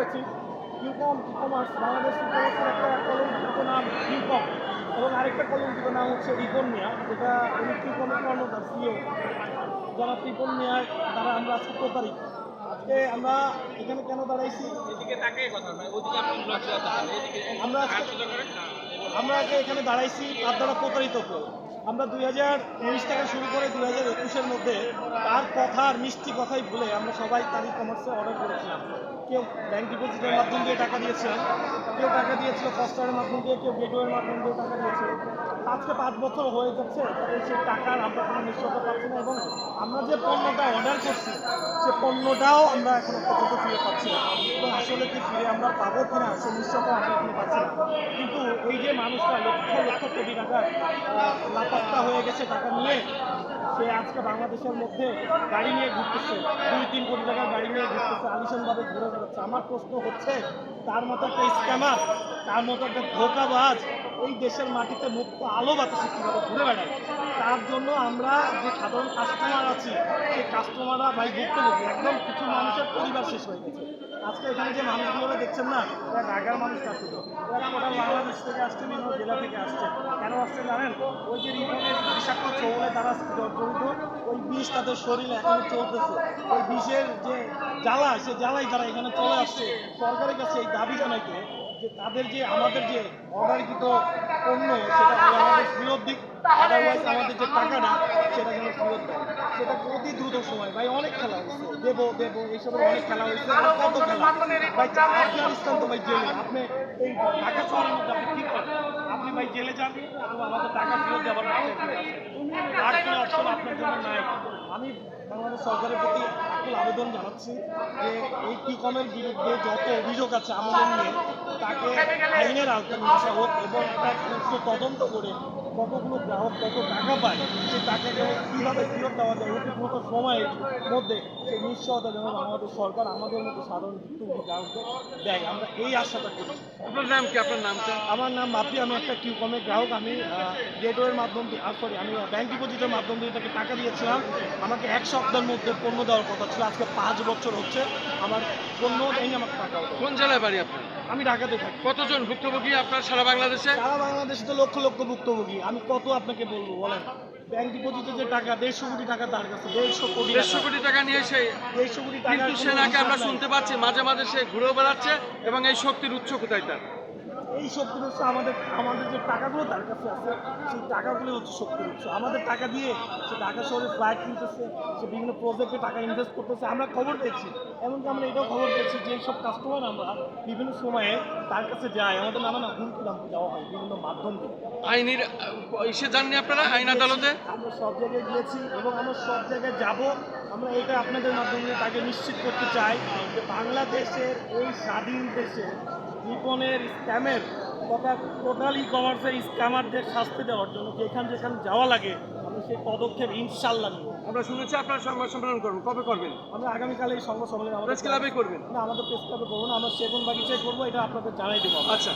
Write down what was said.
করেছি Qcoom e commerce Bangladesh e কমার্সের একটা কলঙ্কিত নাম কিউকম এবং আরেকটা কলঙ্কিত নাম হচ্ছে রিপন মিয়া যেটা উনি কিউকমের কর্ণধার সিও যারা ত্রিপন মিয়ার দ্বারা আমরা আজকে প্রতারিত। আজকে আমরা এখানে কেন দাঁড়াইছি? এদিকে তাকাই কথা ওদিকে আপনি লজ্জা আমরা আজকে- আমরা আগে এখানে দাঁড়াইছি তার দ্বারা প্রতারিত হয়ে আমরা দুই হাজার উনিশ থেকে শুরু করে দুই হাজার একুশের মধ্যে তার কথার মিষ্টি কথাই ভুলে আমরা সবাই তার ই কমার্সে অর্ডার করেছিলাম। কেউ ব্যাংক ডিপোজিটের মাধ্যম দিয়ে টাকা দিয়েছিলেন কেউ টাকা দিয়েছিল ফস্টারের মাধ্যম দিয়ে, কেউ গেটওয়ের মাধ্যম দিয়ে টাকা দিয়েছে আজকে পাঁচ বছর হয়ে যাচ্ছে সেই টাকার আমরা কোনো নিশ্চয়তা পাচ্ছি না এবং আমরা যে পণ্যটা অর্ডার করছি, সে পণ্যটাও আমরা এখনও পর্যন্ত ফিরে পাচ্ছি না। এবং আসলে কি ফিরে আমরা পাবো কিনা, সে নিশ্চয়তা আমরা এখনও পাচ্ছি না। কিন্তু এই যে মানুষটা লক্ষ লক্ষ কোটি টাকার লাপাত্তা হয়ে গেছে টাকা নিয়ে, সে আজকে বাংলাদেশের মধ্যে গাড়ি নিয়ে ঘুরতেছে, দুই তিন কোটি টাকার গাড়ি নিয়ে ঘুরতেছে আলিশানভাবে ঘুরে আমার প্রশ্ন হচ্ছে, তার মতো একটা স্ক্যামার তার মতো একটা ধোকাবাজ এই দেশের মাটিতে মুক্ত আলো বাতাসে কীভাবে ঘুরে বেড়ায়? তার জন্য আমরা যে সাধারণ কাস্টমার আছি, সেই কাস্টমাররা ভাই ভুক্তভোগী, একদম কিছু মানুষের পরিবার শেষ হয়ে গেছে। আজকে এখানে যে মানুষগুলো দেখছেন না এরা ঢাকার মানুষ না শুধু। এরা গোটা বাংলাদেশ থেকে আসছে, বিভিন্ন জেলা থেকে আসছে। কেন আসছে জানেন? ওই যে রিপনের বিষাক্ত চৌলে তারা জড়িত ওই বিষ তাদের শরীরে এখনও চলতেছে। ওই বিষের যে জ্বালা, সে জ্বালাই তারা এখানে চলে আসছে। সরকারের কাছে এই দাবি জানাইতে যে তাদের যে আমাদের যে অর্ডারকৃত পণ্য, সেটা আমাদের ফেরত দিক। আদারওয়াইজ আমাদের যে টাকাটা, সেটা যেন ফেরত দেয়। দ্রুত সময়, ভাই অনেক খেলা হয়েছে। দেবো দেবো, এইসবের অনেক খেলা হয়েছে। কত খেলা? ভাই আপনার স্থান তো, ভাই, জেলে। আপনি এই ঢাকা শহরের মধ্যে আপনি ঠিক আপনি, ভাই, জেলে যান এবং আমাদের টাকা ফেরত দেওয়ার। আর কোনো অপশন আপনার জন্য নাই। আমি বাংলাদেশ সরকারের প্রতি আকুল আবেদন জানাচ্ছি যে এই টিকমের বিরুদ্ধে যত অভিযোগ আছে আমাদের নিয়ে তাকে আইনের আওতায় নিয়ে আসা হোক এবং একটা তদন্ত করে কতগুলো গ্রাহক কত টাকা পায় সেই টাকাকে কীভাবে ফেরত দেওয়া যায় অতি দ্রুত সময়ের মধ্যে সেই নিশ্চয়তা যেন বাংলাদেশ সরকার আমাদের মতো সাধারণ ভুক্তভোগী গ্রাহকদের দেয়। আমরা এই আশাটা করি। আপনার নাম কি? আপনার নামটা আমার নাম মাপি আমি একটা কিউকমের গ্রাহক। আমি গেটওয়ের মাধ্যম দিয়ে সরি আমি ব্যাংক ডিপোজিটের মাধ্যম দিয়ে তাকে টাকা দিয়েছিলাম। আমাকে এক সপ্তাহের মধ্যে পণ্য দেওয়ার কথা ছিল। আজকে পাঁচ বছর হচ্ছে আমার পণ্য দেয়নি আমাকে টাকা কোন জেলায় বাড়ি আপনার? আমি ঢাকাতে থাকি। কতজন ভুক্তভোগী আপনার সারা বাংলাদেশে? সারা বাংলাদেশে তো লক্ষ লক্ষ ভুক্তভোগী। আমি কত আপনাকে বলব বলেন? ব্যাংক ডিপোজিটে যে টাকা দেড়শো কোটি টাকা তার কাছে দেড়শো কোটি দেড়শো কোটি টাকা নিয়ে সে দেড়শো কোটি টাকা কিন্তু সে নাকি আমরা শুনতে পাচ্ছি মাঝে মাঝে সে ঘুরেও বেড়াচ্ছে এবং এই শক্তির উৎস কোথায় তার? এই শক্তির উৎস আমাদের আমাদের যে টাকাগুলো তার কাছে আছে সেই টাকাগুলো হচ্ছে শক্তির উৎস। আমাদের টাকা দিয়ে সে ঢাকা শহরে ফ্ল্যাট কিনতেছে সে বিভিন্ন প্রজেক্টে টাকা ইনভেস্ট করতেছে আমরা খবর পেয়েছি এমনকি আমরা এটাও খবর পেয়েছি যে সব কাস্টমার আমরা বিভিন্ন সময়ে তার কাছে যাই। আমাদের নানা না হুমকি দামকি দেওয়া হয় বিভিন্ন মাধ্যম দিয়ে। আইনির এসে জাননি আপনারা আইন আদালতে? আমরা সব জায়গায় গিয়েছি এবং আমরা সব জায়গায় যাব। আমরা এটা আপনাদের মাধ্যমে তাকে নিশ্চিত করতে চাই যে বাংলাদেশের এই স্বাধীন দেশে রিপনের স্ক্যামের তথা টোটাল ই কমার্সের স্ক্যামারদের শাস্তি দেওয়ার জন্য যেখান যেখানে যাওয়া লাগে আমি সেই পদক্ষেপ ইনশাল্লাহ নিব। আমরা শুনেছি আপনার সংবাদ সম্মেলন করবেন কবে করবেন? আমরা আগামীকাল এই সংবাদ সম্মেলন আমাদের প্রেস ক্লাবে করবেন। না আমাদের প্রেস ক্লাবে করব না আমরা সেগুন বাগিচায় করব এটা আপনাদের জানাই দেবো আচ্ছা